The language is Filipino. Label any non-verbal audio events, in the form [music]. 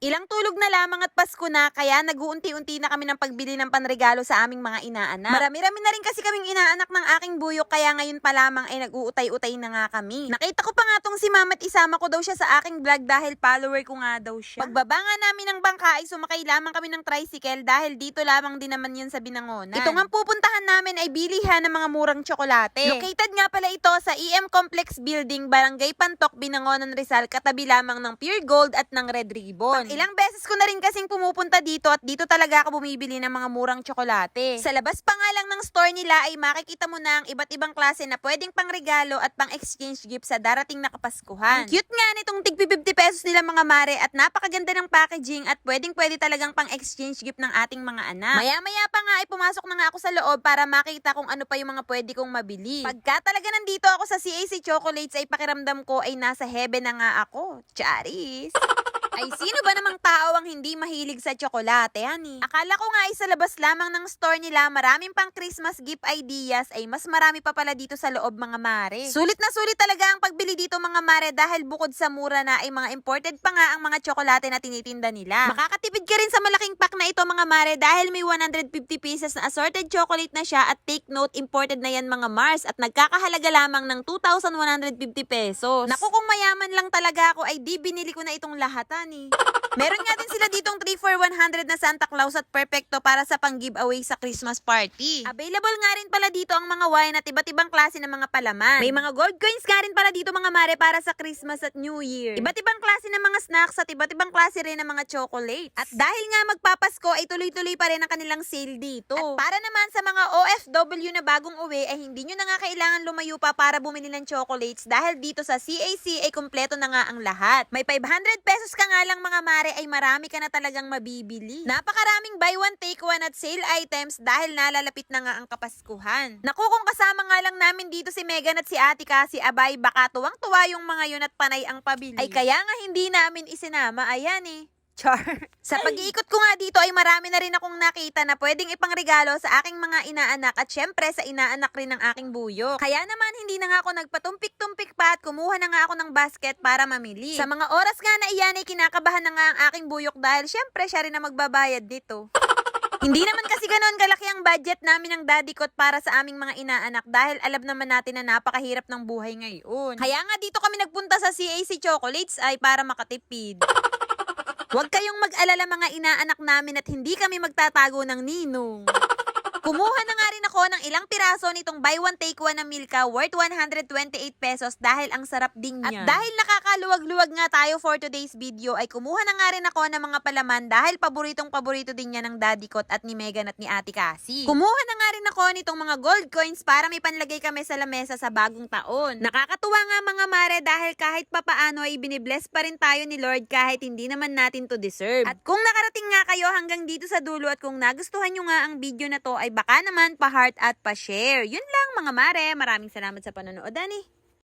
Ilang tulog na lamang at Pasko na kaya nag-uunti-unti na kami ng pagbili ng panregalo sa aming mga inaanak. Marami-rami na rin kasi kaming inaanak ng aking buyok kaya ngayon pa lamang ay nag-uutay-utay na nga kami. Nakita ko pa nga tong si mama at isama ko daw siya sa aking vlog dahil follower ko nga daw siya. Pagbaba nga namin ng bangka ay sumakay lamang kami ng tricycle dahil dito lamang din naman yun sa Binangonan. Ito nga pupuntahan namin ay bilihan ng mga murang tsokolate. Located nga pala ito sa EM Complex Building, Barangay Pantok, Binangonan, Rizal, katabi lamang ng Pure Gold at ng Red Ribbon. Ilang beses ko na rin kasing pumupunta dito at dito talaga ako bumibili ng mga murang tsokolate. Sa labas pa nga lang ng store nila ay makikita mo na ang iba't ibang klase na pwedeng pang-regalo at pang-exchange gift sa darating na kapaskuhan. Cute nga nitong tig 50 pesos nila mga mare at napakaganda ng packaging at pwedeng pwede talagang pang-exchange gift ng ating mga anak. Maya-maya pa nga ay pumasok na nga ako sa loob para makita kung ano pa yung mga pwede kong mabili. Pagka talaga nandito ako sa CAC Chocolates ay pakiramdam ko ay nasa heaven na nga ako. Charis! Ay, sino ba namang tao ang hindi mahilig sa tsokolate, honey? Akala ko nga ay sa labas lamang ng store nila, maraming pang Christmas gift ideas, ay mas marami pa pala dito sa loob, mga mare. Sulit na sulit talaga ang pagbili dito, mga mare, dahil bukod sa mura na, ay mga imported pa nga ang mga tsokolate na tinitinda nila. Makakatipid ka rin sa malaking pack na ito, mga mare, dahil may 150 pieces na assorted chocolate na siya at take note, imported na yan, mga Mars, at nagkakahalaga lamang ng 2,150 pesos. Naku, kung mayaman lang talaga ako, ay di binili ko na itong lahat, honey. Meron nga din sila ditong 3 for 100 na Santa Claus at perfecto para sa pang-giveaway sa Christmas party. Available nga rin pala dito ang mga wine at iba't ibang klase ng mga palaman. May mga gold coins nga rin pala dito mga mare para sa Christmas at New Year. Iba't ibang klase ng mga snacks at iba't ibang klase rin ng mga chocolates. At dahil nga magpapasko ay tuloy-tuloy pa rin ang kanilang sale dito. At para naman sa mga OFW na bagong uwi ay hindi nyo na nga kailangan lumayo pa para bumili ng chocolates dahil dito sa CAC ay kumpleto na nga ang lahat. May 500 pesos ka nga lang mga mare ay marami ka na talagang mabibili. Napakaraming buy one take one at sale items dahil nalalapit na nga ang kapaskuhan. Naku kung kasama nga lang namin dito si Megan at si Ate kasi abay baka tuwang-tuwa yung mga yun at panay ang pabili. Ay kaya nga hindi namin isinama, ayan eh. Char. [laughs] Sa pag-iikot ko nga dito ay marami na rin akong nakita na pwedeng ipangregalo sa aking mga inaanak at syempre sa inaanak rin ng aking buyo. Kaya naman hindi na nga ako nagpatumpik-tumpik pa at kumuha na nga ako ng basket para mamili. Sa mga oras nga na iyan ay kinakabahan na nga ang aking buyok dahil syempre siya rin na magbabayad dito. [laughs] Hindi naman kasi ganoon kalaki ang budget namin ng daddy ko para sa aming mga inaanak dahil alam naman natin na napakahirap ng buhay ngayon. Kaya nga dito kami nagpunta sa CAC Chocolates ay para makatipid. [laughs] Huwag kayong mag-alala mga inaanak namin at hindi kami magtatago ng ninong. [laughs] Kumuha na nga rin ako ng ilang piraso nitong buy one take one na Milka worth 128 pesos dahil ang sarap din niya. At dahil nakakaluwag-luwag nga tayo for today's video ay kumuha na nga rin ako ng mga palaman dahil paboritong paborito din niya ng daddy ko at ni Megan at ni ate Cassie. Kumuha na nga rin ako nitong mga gold coins para may panlagay kami sa lamesa sa bagong taon. Nakakatuwa nga mga mare dahil kahit papaano ay binibless pa rin tayo ni Lord kahit hindi naman natin to deserve. At kung nakarating nga kayo hanggang dito sa dulo at kung nagustuhan nyo nga ang video na to ay baka naman pa-heart at pa-share. Yun lang mga mare. Maraming salamat sa panonood, Dani.